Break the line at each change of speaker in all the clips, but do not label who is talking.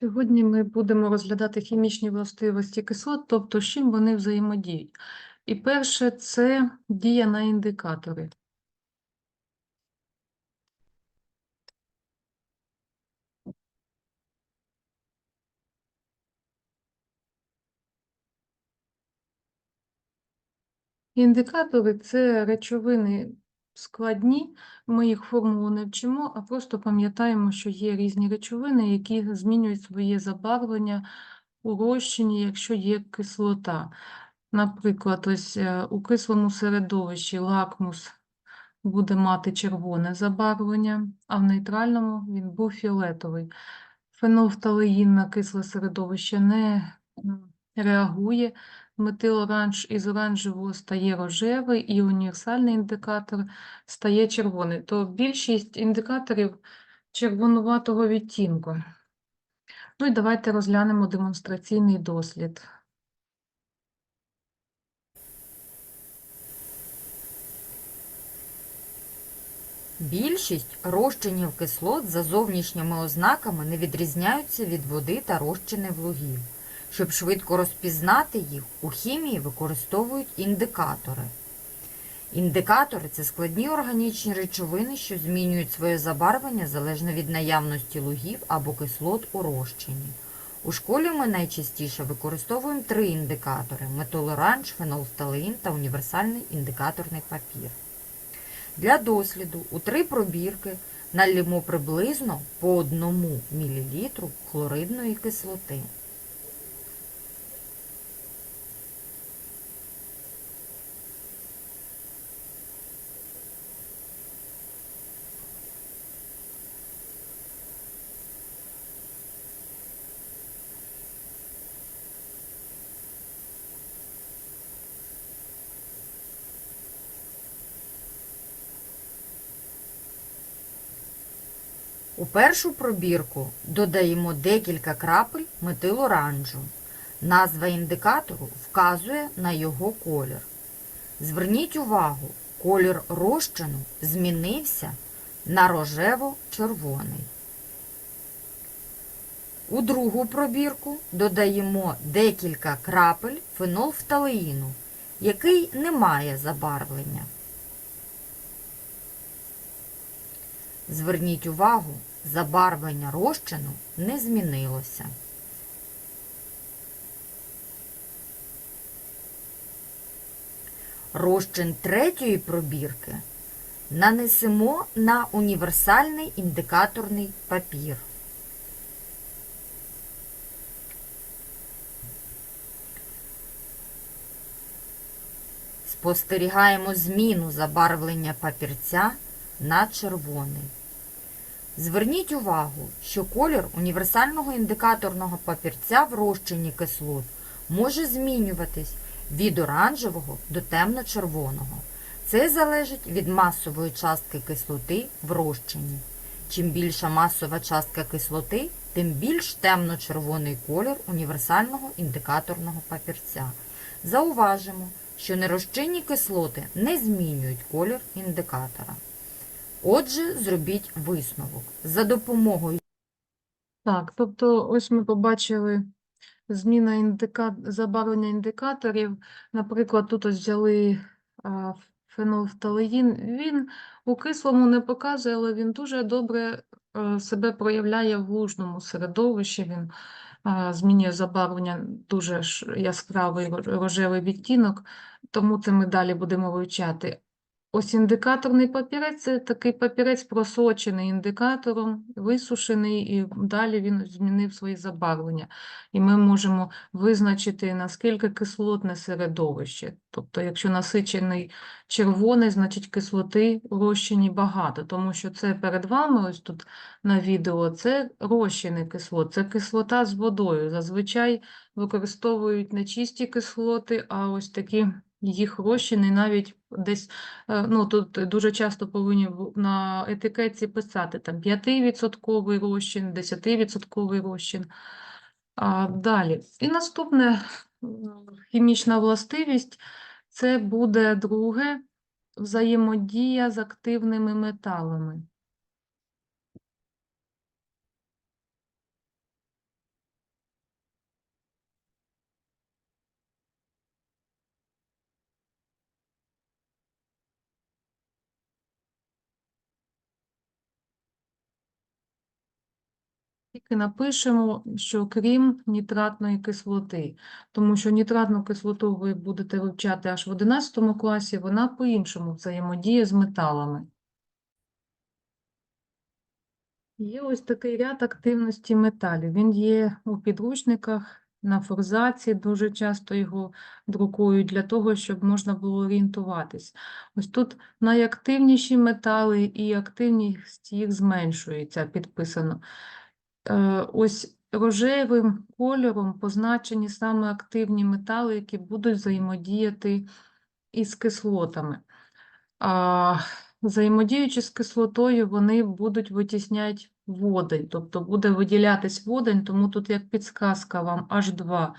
Сьогодні ми будемо розглядати хімічні властивості кислот, тобто з чим вони взаємодіють. І перше це дія на індикатори. Індикатори це речовини складні, ми їх формулу не вчимо, а просто пам'ятаємо, що є різні речовини, які змінюють своє забарвлення у розчині, якщо є кислота. Наприклад, ось е, у кислому середовищі лакмус буде мати червоне забарвлення, а в нейтральному він був фіолетовий. Фенолфталеїн на кисле середовище не реагує. Метилоранж із оранжевого стає рожевий, і універсальний індикатор стає червоний. То більшість індикаторів червонуватого відтінку. Ну і давайте розглянемо демонстраційний дослід.
Більшість розчинів кислот за зовнішніми ознаками не відрізняються від води та розчинів лугів. Щоб швидко розпізнати їх, у хімії використовують індикатори. Індикатори це складні органічні речовини, що змінюють своє забарвлення залежно від наявності лугів або кислот у розчині. У школі ми найчастіше використовуємо три індикатори: метилоранж, фенолфталеїн та універсальний індикаторний папір. Для досліду у три пробірки налємо приблизно по 1 мл хлоридної кислоти. У першу пробірку додаємо декілька крапель метилоранжу. Назва індикатору вказує на його колір. Зверніть увагу, колір розчину змінився на рожево-червоний. У другу пробірку додаємо декілька крапель фенолфталеїну, який не має забарвлення. Зверніть увагу, забарвлення розчину не змінилося. Розчин третьої пробірки нанесемо на універсальний індикаторний папір. Спостерігаємо зміну забарвлення папірця на червоний. Зверніть увагу, що колір універсального індикаторного папірця в розчині кислот може змінюватись від оранжевого до темно-червоного. Це залежить від масової частки кислоти в розчині. Чим більша масова частка кислоти, тим більш темно-червоний колір універсального індикаторного папірця. Зауважимо, що нерозчинні кислоти не змінюють колір індикатора. Отже, зробіть висновок. За допомогою
Так, тобто ось ми побачили зміна індика... забарвлення індикаторів. Наприклад, тут ось взяли фенолфталеїн. Він у кислому не показує, але він дуже добре е, себе проявляє в лужному середовищі. Він змінює забарвлення дуже яскравий рожевий відтінок, тому це ми далі будемо вивчати. Ось індикаторний папірець це такий папірець просочений індикатором, висушений, і далі він змінив своє забарвлення. І ми можемо визначити, наскільки кислотне середовище. Тобто, якщо насичений червоний, значить кислоти у розчині багато, тому що це перед вами, ось тут на відео, це розчини кислот, це кислота з водою. Зазвичай використовують не чисті кислоти, а ось такі їх розчини навіть десь Е, Ну, тут дуже часто повинні на етикетці писати там 5% розчин, 10% розчин. А, далі. І наступне хімічна властивість це буде друге взаємодія з активними металами. Тільки напишемо, що крім нітратної кислоти, тому що нітратну кислоту ви будете вивчати аж в 11 класі, вона по-іншому взаємодіє з металами. Є ось такий ряд активності металів. Він є у підручниках, на форзаці, дуже часто його друкують для того, щоб можна було орієнтуватись. Ось тут найактивніші метали і активність їх зменшується, підписано. Е, Ось рожевим кольором позначені саме активні метали, які будуть взаємодіяти із кислотами. А, взаємодіючи з кислотою, вони будуть витісняти водень, тобто буде виділятись водень, тому тут як підсказка вам H2.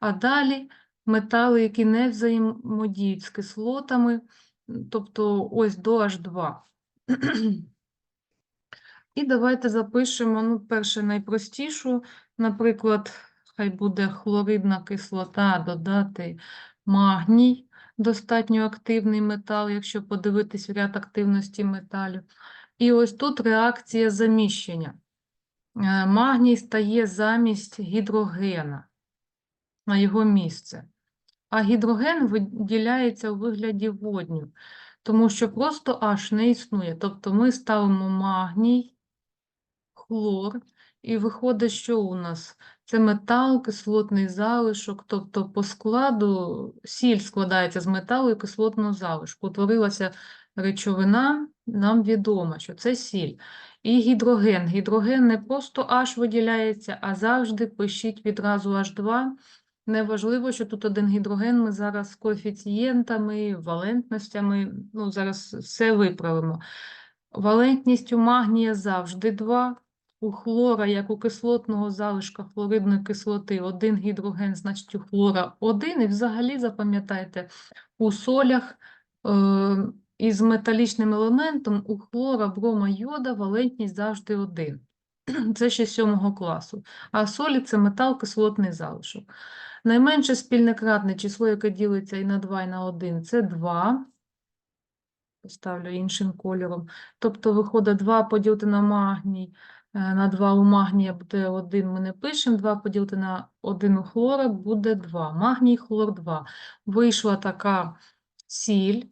А далі метали, які не взаємодіють з кислотами, тобто ось до H2. І давайте запишемо, ну, перше найпростішу, наприклад, хай буде хлоридна кислота, додати магній, достатньо активний метал, якщо подивитись ряд активності металів. І ось тут реакція заміщення. Е, Магній стає замість гідрогена на його місце. А гідроген виділяється у вигляді водню, тому що просто H не існує. Тобто ми ставимо магній, хлор, і виходить, що у нас? Це метал, кислотний залишок, тобто по складу сіль складається з металу і кислотного залишку. Утворилася речовина, нам відомо, що це сіль. І гідроген. Гідроген не просто H виділяється, а завжди пишіть відразу H2. Неважливо, що тут один гідроген, ми зараз з коефіцієнтами, валентностями, ну, зараз все виправимо. Валентність у магнія завжди 2. У хлора, як у кислотного залишка хлоридної кислоти, один гідроген, значить у хлора один. І взагалі запам'ятайте, у солях е, із металічним елементом у хлора, брома, йода валентність завжди один. Це ще 7 класу. А солі – це метал, кислотний залишок. Найменше спільне кратне число, яке ділиться і на 2, і на 1, це 2. Поставлю іншим кольором. Тобто виходить 2 поділити на магній, на 2 у магнія буде 1, ми не пишемо, 2 поділити на 1 у хлора буде 2. Магній, хлор 2. Вийшла така сіль,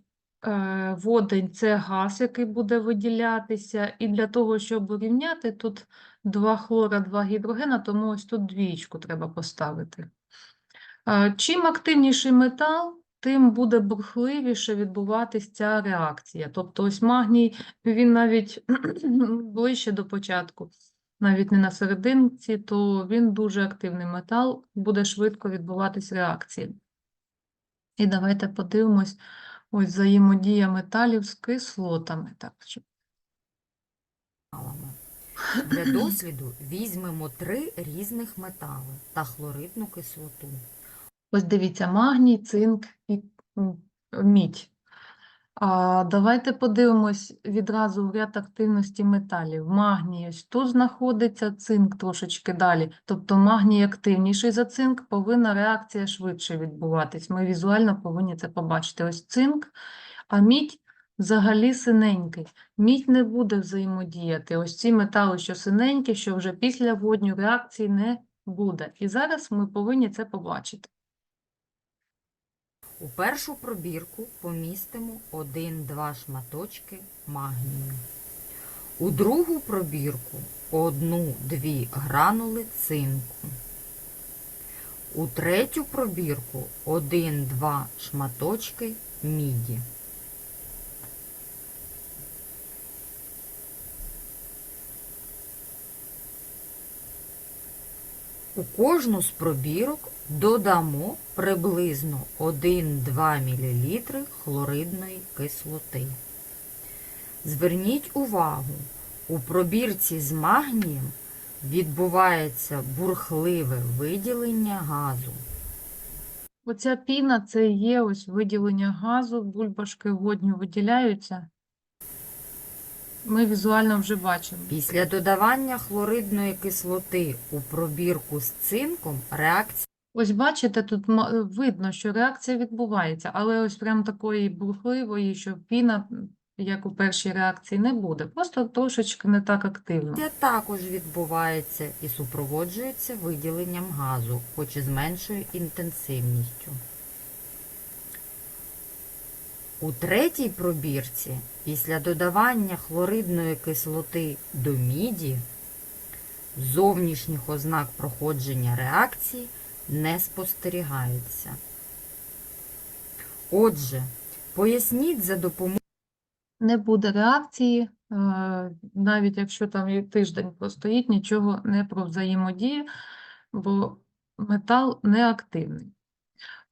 е, водень – це газ, який буде виділятися, і для того, щоб урівняти, тут 2 хлора, 2 гідрогена, тому ось тут двічку треба поставити. Е, Чим активніший метал, тим буде бурхливіше відбуватись ця реакція. Тобто ось магній, він навіть ближче до початку, навіть не на серединці, то він дуже активний метал, буде швидко відбуватись реакція. І давайте подивимось ось взаємодія металів з кислотами. Так.
Для досліду візьмемо три різних метали та хлоридну кислоту.
Ось дивіться, магній, цинк і мідь. А, давайте подивимось відразу в ряд активності металів. Магній ось тут знаходиться, цинк трошечки далі. Тобто магній активніший за цинк, повинна реакція швидше відбуватись. Ми візуально повинні це побачити. Ось цинк, а мідь взагалі синенький. Мідь не буде взаємодіяти. Ось ці метали, що синенькі, що вже після водню реакції не буде. І зараз ми повинні це побачити.
У першу пробірку помістимо 1-2 шматочки магнію. У другу пробірку 1-2 гранули цинку. У третю пробірку 1-2 шматочки міді. У кожну з пробірок додамо приблизно 1-2 мл хлоридної кислоти. Зверніть увагу, у пробірці з магнієм відбувається бурхливе виділення газу.
Оця піна – це є ось виділення газу, бульбашки водню виділяються. Ми візуально вже бачимо.
Після додавання хлоридної кислоти у пробірку з цинком реакція
Ось бачите, тут видно, що реакція відбувається, але ось прям такої бурхливої, що піна як у першій реакції, не буде. Просто трошечки не так активно.
Це також відбувається і супроводжується виділенням газу, хоч і з меншою інтенсивністю. У третій пробірці після додавання хлоридної кислоти до міді зовнішніх ознак проходження реакції не спостерігається. Отже, поясніть за допомогою
Не буде реакції, е, навіть якщо там і тиждень простоїть, нічого не провзаємодіє, бо метал неактивний.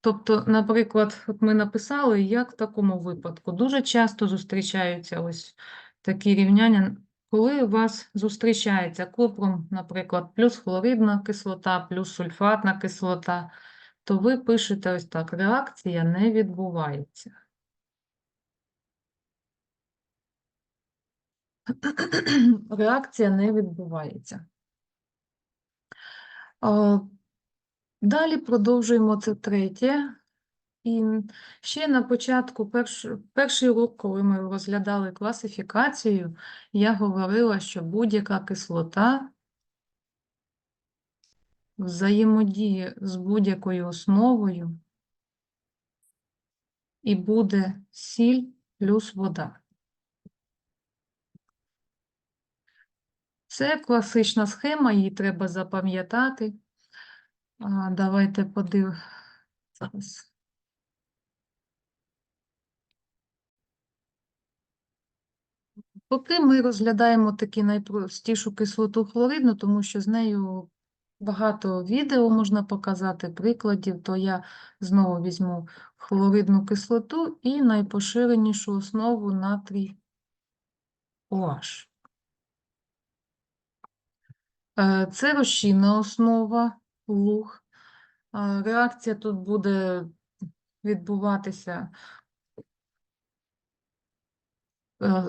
Тобто, наприклад, от ми написали, як в такому випадку. Дуже часто зустрічаються ось такі рівняння, коли у вас зустрічається купрум, наприклад, плюс хлоридна кислота, плюс сульфатна кислота, то ви пишете ось так: реакція не відбувається. Реакція не відбувається. Далі продовжуємо це третє. І ще на початку, перш, перший урок, коли ми розглядали класифікацію, я говорила, що будь-яка кислота взаємодіє з будь-якою основою і буде сіль плюс вода. Це класична схема, її треба запам'ятати. Давайте подив... Поки ми розглядаємо таку найпростішу кислоту хлоридну, тому що з нею багато відео можна показати, прикладів, то я знову візьму хлоридну кислоту і найпоширенішу основу натрій OH. Е, Це розчинна основа, луг. Е, Реакція тут буде відбуватися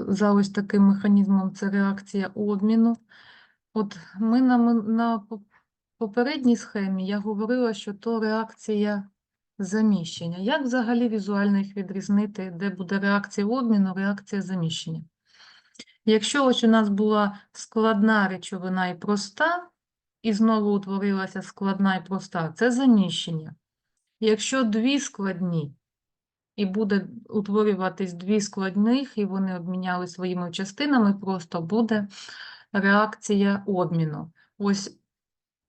за ось таким механізмом, це реакція обміну. От ми на, на попередній схемі я говорила, що то реакція заміщення. Як взагалі візуально їх відрізнити, де буде реакція обміну, реакція заміщення? Якщо ось у нас була складна речовина і проста, і знову утворилася складна і проста, це заміщення. Якщо дві складні, і буде утворюватись дві складних, і вони обміняли своїми частинами, просто буде реакція обміну. Ось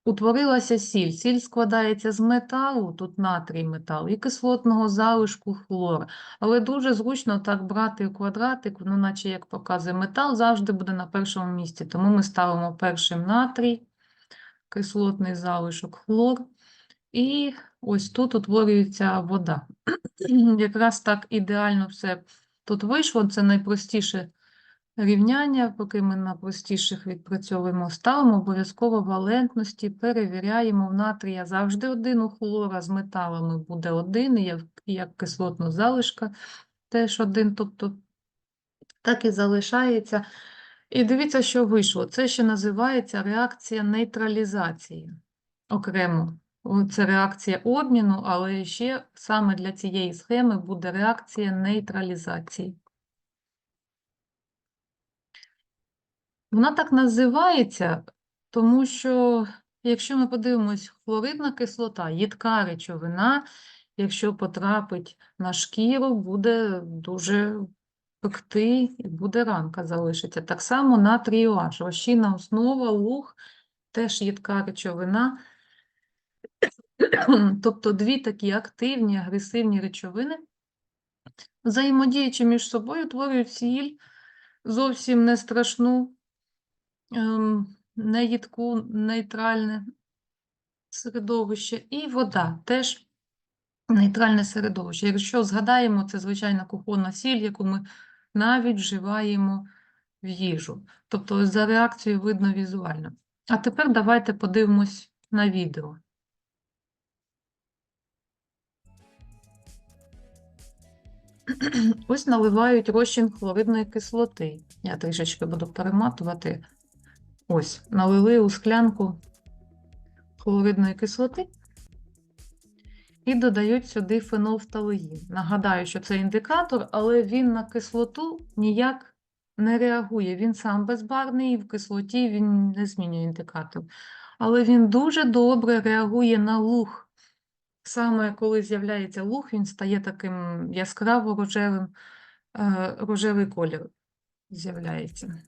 утворилася сіль. Сіль складається з металу, тут натрій метал, і кислотного залишку хлор. Але дуже зручно так брати квадратик, ну, наче як показує метал, завжди буде на першому місці. Тому ми ставимо першим натрій, кислотний залишок хлор. І ось тут утворюється вода. Якраз так ідеально все тут вийшло. Це найпростіше рівняння, поки ми на простіших відпрацьовуємо, ставимо обов'язково валентності, перевіряємо в натрія завжди один, у хлора з металами буде один, і як, кислотна залишка теж один, тобто так і залишається. І дивіться, що вийшло. Це ще називається реакція нейтралізації окремо. О, Це реакція обміну, але ще саме для цієї схеми буде реакція нейтралізації. Вона так називається, тому що, якщо ми подивимось, хлоридна кислота, їдка речовина, якщо потрапить на шкіру, буде дуже пекти і буде ранка залишиться. Так само натрій OH, розчинна основа, луг, теж їдка речовина. Тобто дві такі активні, агресивні речовини, взаємодіючи між собою, утворюють сіль зовсім не страшну, ем, не їдку, нейтральне середовище, і вода теж нейтральне середовище. Якщо згадаємо, це звичайна кухонна сіль, яку ми навіть вживаємо в їжу. Тобто за реакцією видно візуально. А тепер давайте подивимось на відео. Ось наливають розчин хлоридної кислоти. Я трішечки буду перематувати. Ось, налили у склянку хлоридної кислоти. і додають сюди фенолфталеїн. Нагадаю, що це індикатор, але він на кислоту ніяк не реагує. Він сам безбарний, і в кислоті він не змінює індикатор. Але він дуже добре реагує на луг. Саме коли з'являється луг, він стає таким яскраво рожевим, е, рожевий колір з'являється.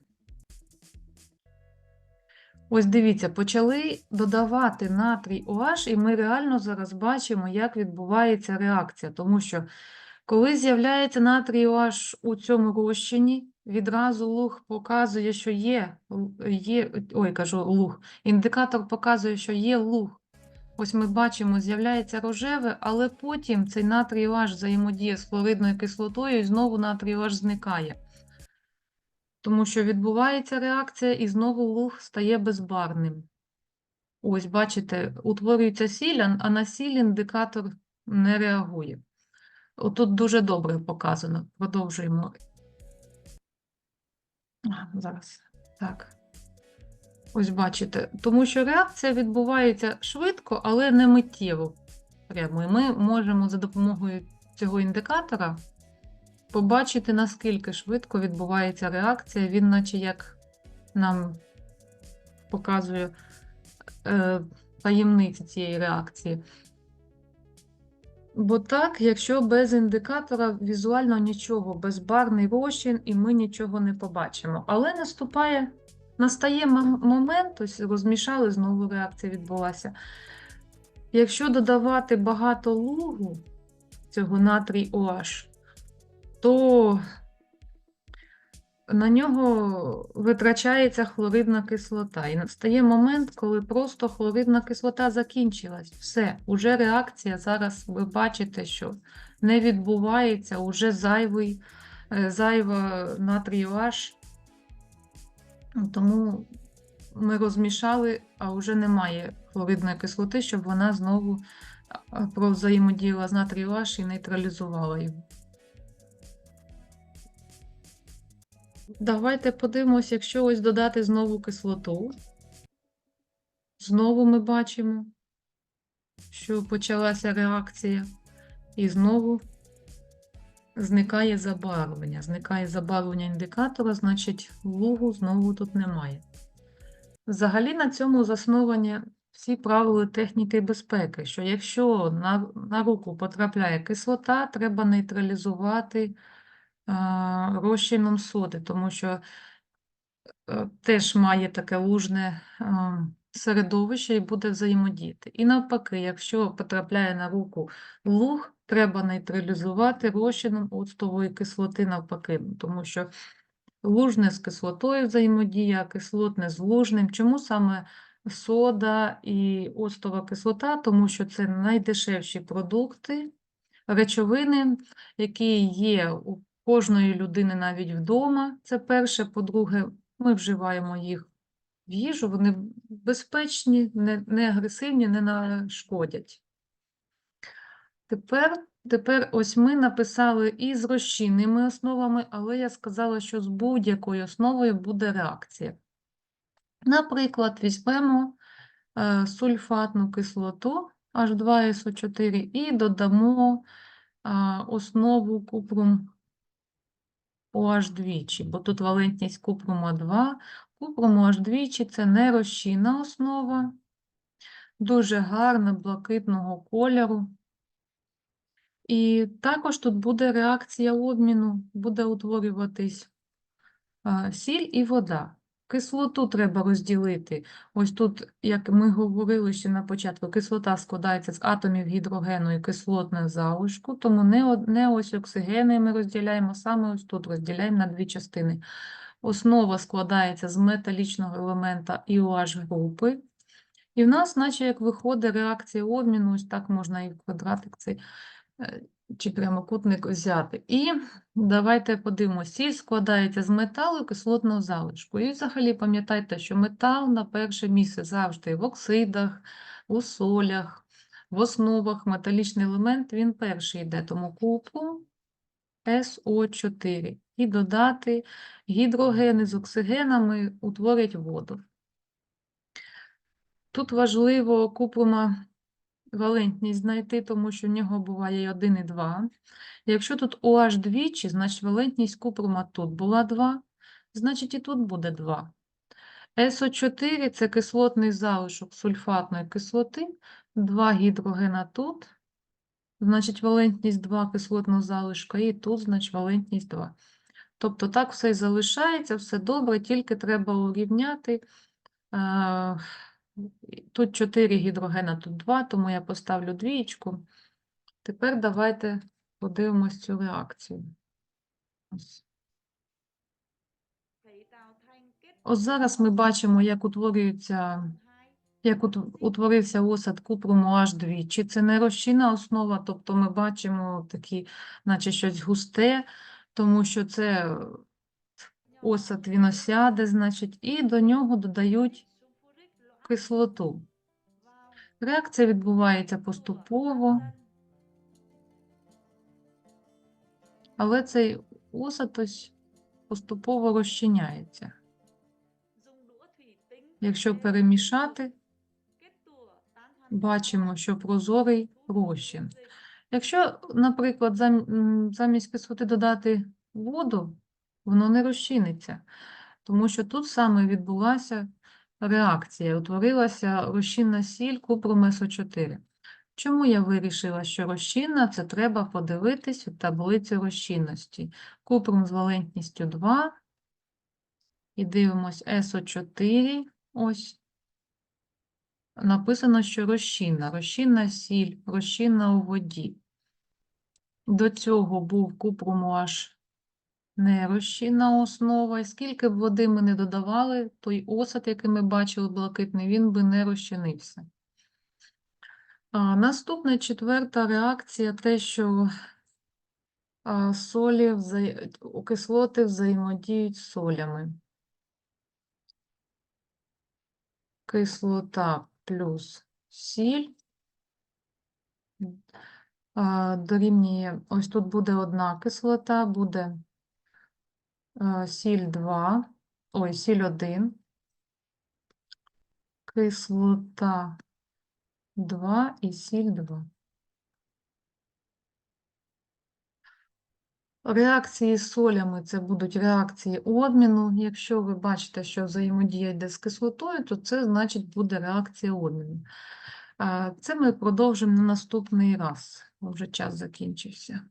Ось дивіться, почали додавати натрій OH, і ми реально зараз бачимо, як відбувається реакція. Тому що коли з'являється натрій OH у цьому розчині, відразу луг показує, що є, є ой, кажу луг, індикатор показує, що є луг. Ось ми бачимо, з'являється рожеве, але потім цей натрій OH взаємодіє з хлоридною кислотою і знову натрій OH зникає. Тому що відбувається реакція і знову луг стає безбарним. Ось, бачите, утворюється сіль, а а на сіль індикатор не реагує. Отут дуже добре показано. Продовжуємо. А, Зараз. Так. Ось бачите. Тому що реакція відбувається швидко, але не миттєво. Прямо. І ми можемо за допомогою цього індикатора побачити, наскільки швидко відбувається реакція. Він, наче як нам показує е, таємниці цієї реакції. Бо так, якщо без індикатора візуально нічого, безбарний розчин, і ми нічого не побачимо. Але наступає, настає момент, ось розмішали, знову реакція відбулася. Якщо додавати багато лугу, цього натрій OH, то на нього витрачається хлоридна кислота. І настає момент, коли просто хлоридна кислота закінчилась. Все, уже реакція зараз ви бачите, що не відбувається, уже зайвий, е, зайва натрій OH. Тому ми розмішали, а вже немає хлоридної кислоти, щоб вона знову а, провзаємодіяла з натрій OH і нейтралізувала його. Давайте подивимось, якщо ось додати знову кислоту. Знову ми бачимо, що почалася реакція, і знову зникає забарвлення. Зникає забарвлення індикатора, значить, лугу знову тут немає. Взагалі на цьому засновані всі правила техніки безпеки, що якщо на, на руку потрапляє кислота, треба нейтралізувати а, розчином соди, тому що е, теж має таке лужне а, середовище і буде взаємодіяти. І навпаки, якщо потрапляє на руку луг, треба нейтралізувати розчином оцтової кислоти навпаки, тому що лужне з кислотою взаємодія, кислотне з лужним. Чому саме сода і оцтова кислота? Тому що це найдешевші продукти, речовини, які є у кожної людини навіть вдома. Це перше. По-друге, ми вживаємо їх в їжу, вони безпечні, не, не агресивні, не нашкодять. Тепер, тепер ось ми написали і з розчинними основами, але я сказала, що з будь-якою основою буде реакція. Наприклад, візьмемо е, сульфатну кислоту H2SO4 і додамо а, основу купрум OH двічі, бо тут валентність купруму 2. Купруму OH двічі – це нерозчинна основа, дуже гарна, блакитного кольору. І також тут буде реакція обміну, буде утворюватись сіль і вода. Кислоту треба розділити. Ось тут, як ми говорили ще на початку, кислота складається з атомів гідрогену і кислотних залишку, тому не, не ось оксигени ми розділяємо, саме ось тут розділяємо на дві частини. Основа складається з металічного елемента і OH групи. І в нас, наче як виходить реакція обміну, ось так можна і в квадратик цей е, чи прямокутник взяти. І давайте подивимося, сіль складається з металу і кислотного залишку. І взагалі пам'ятайте, що метал на перше місце завжди в оксидах, у солях, в основах. Металічний елемент, він перший йде, тому купрум СО4. І додати гідрогени з оксигенами утворять воду. Тут важливо купрума валентність знайти, тому що в нього буває і 1 і 2. Якщо тут OH двічі, значить валентність купрума тут була 2, значить і тут буде 2. СО4 – це кислотний залишок сульфатної кислоти, 2 гідрогена тут, значить валентність 2 кислотного залишка, і тут, значить валентність 2. Тобто так все і залишається, все добре, тільки треба урівняти. Тут 4 гідрогена, тут 2, тому я поставлю двієчку. Тепер давайте подивимось цю реакцію. Ось. Ось зараз ми бачимо, як утворюється, як утворився осад купруму H2. Чи це не розчинна основа, тобто ми бачимо такі, наче щось густе, тому що це осад він осяде, значить, і до нього додають кислоту. Реакція відбувається поступово, але цей осад поступово розчиняється. Якщо перемішати, бачимо, що прозорий розчин. Якщо, наприклад, замість кислоти додати воду, воно не розчиниться, тому що тут саме відбулася реакція, утворилася розчинна сіль купрум СО4. Чому я вирішила, що розчинна? Це треба подивитись у таблицю розчинності. Купрум з валентністю 2. І дивимось СО4. Ось. Написано, що розчинна. Розчинна сіль, розчинна у воді. До цього був купрум OH нерозчинна основа. І скільки б води ми не додавали, той осад, який ми бачили блакитний, він би не розчинився. А, наступна четверта реакція те, що солі вза... кислоти взаємодіють з солями. Кислота плюс сіль дорівнює, ось тут буде одна кислота, буде сіль 2, ой, сіль 1, кислота 2 і сіль 2. Реакції з солями це будуть реакції обміну. Якщо ви бачите, що взаємодія йде з кислотою, то це значить буде реакція обміну. Це ми продовжимо на наступний раз. Вже час закінчився.